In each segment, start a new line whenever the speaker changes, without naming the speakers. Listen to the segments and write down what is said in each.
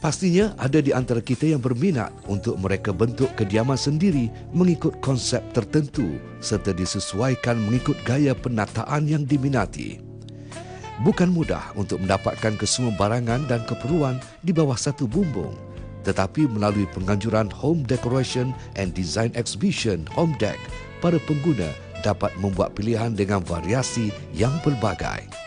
Pastinya ada di antara kita yang berminat untuk mereka bentuk kediaman sendiri mengikut konsep tertentu serta disesuaikan mengikut gaya penataan yang diminati. Bukan mudah untuk mendapatkan kesemua barangan dan keperluan di bawah satu bumbung, tetapi melalui penganjuran Home Decoration and Design Exhibition Home Deck, para pengguna dapat membuat pilihan dengan variasi yang pelbagai.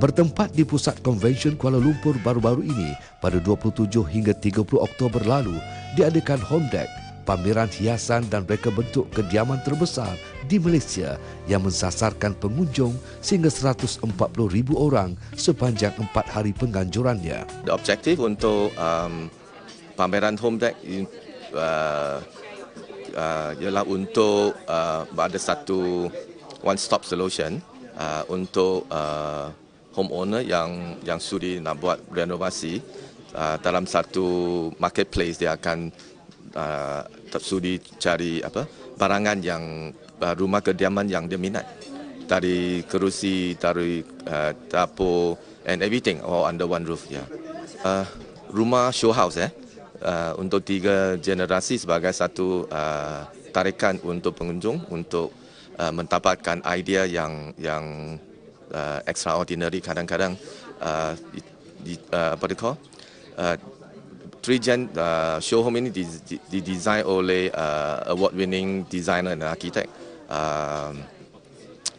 Bertempat di Pusat Konvensyen Kuala Lumpur baru-baru ini pada 27 hingga 30 Oktober lalu diadakan Home Deck, pameran hiasan dan reka bentuk kediaman terbesar di Malaysia yang mensasarkan pengunjung sehingga 140,000 orang sepanjang empat hari penganjurannya.
The objective untuk um, pameran Home Deck uh, uh, ialah untuk uh, ada satu one-stop solution uh, untuk uh, homeowner yang yang sudi nak buat renovasi uh, dalam satu marketplace dia akan uh, sudi cari apa barangan yang uh, rumah kediaman yang dia minat dari kerusi dari uh, dapur and everything all under one roof ya yeah. uh, rumah show house eh uh, untuk tiga generasi sebagai satu uh, tarikan untuk pengunjung untuk uh, mendapatkan idea yang yang uh, extraordinary kadang-kadang uh, di, uh, apa dia call uh, three gen uh, show home ini didesain oleh uh, award winning designer dan arkitek uh,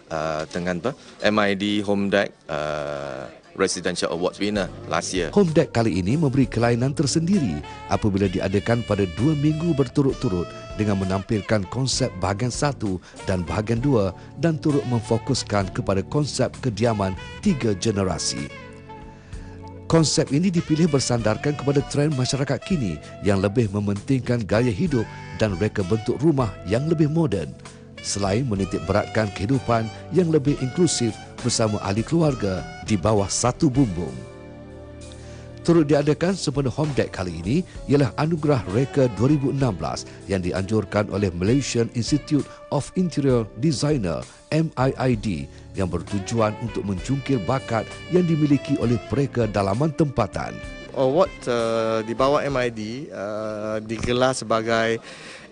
uh, dengan apa MID Home Deck uh, Residential Awards winner last year.
Home Deck kali ini memberi kelainan tersendiri apabila diadakan pada dua minggu berturut-turut dengan menampilkan konsep bahagian satu dan bahagian dua dan turut memfokuskan kepada konsep kediaman tiga generasi. Konsep ini dipilih bersandarkan kepada trend masyarakat kini yang lebih mementingkan gaya hidup dan reka bentuk rumah yang lebih moden selain menitik beratkan kehidupan yang lebih inklusif bersama ahli keluarga di bawah satu bumbung. Turut diadakan sempena Home Deck kali ini ialah Anugerah Reka 2016 yang dianjurkan oleh Malaysian Institute of Interior Designer MIID yang bertujuan untuk mencungkil bakat yang dimiliki oleh mereka dalaman tempatan.
Award uh, di bawah MID uh, digelar sebagai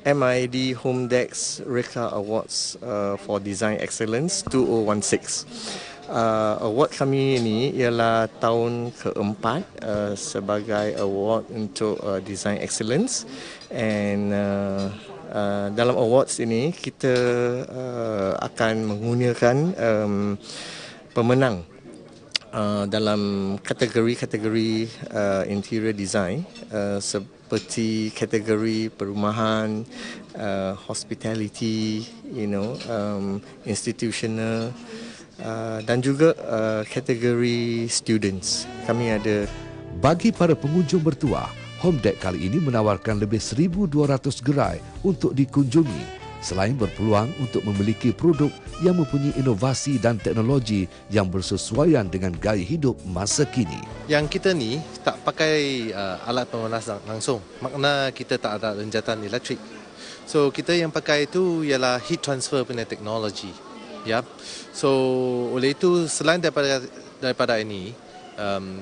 MID Home Decks Reka Awards uh, for Design Excellence 2016 uh, award kami ini ialah tahun keempat uh, sebagai award untuk uh, design excellence. And uh, uh, dalam awards ini kita uh, akan menggunakan um, pemenang uh, dalam kategori-kategori uh, interior design uh, seperti kategori perumahan, uh, hospitality, you know, um, institutional, Uh, dan juga uh, kategori students. Kami ada
bagi para pengunjung bertuah, Home Deck kali ini menawarkan lebih 1200 gerai untuk dikunjungi selain berpeluang untuk memiliki produk yang mempunyai inovasi dan teknologi yang bersesuaian dengan gaya hidup masa kini.
Yang kita ni tak pakai uh, alat pemanas langsung. Makna kita tak ada renjatan elektrik. So kita yang pakai itu ialah heat transfer punya teknologi. Yep. So oleh itu selain daripada daripada ini, um,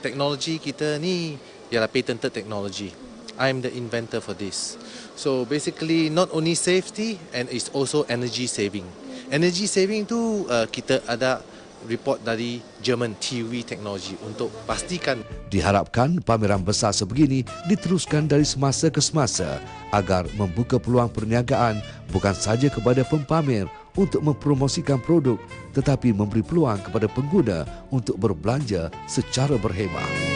teknologi kita ni ialah patented technology. I'm the inventor for this. So basically not only safety and it's also energy saving. Energy saving tu uh, kita ada report dari German TV Technology untuk pastikan.
Diharapkan pameran besar sebegini diteruskan dari semasa ke semasa agar membuka peluang perniagaan bukan saja kepada pempamer untuk mempromosikan produk tetapi memberi peluang kepada pengguna untuk berbelanja secara berhemah.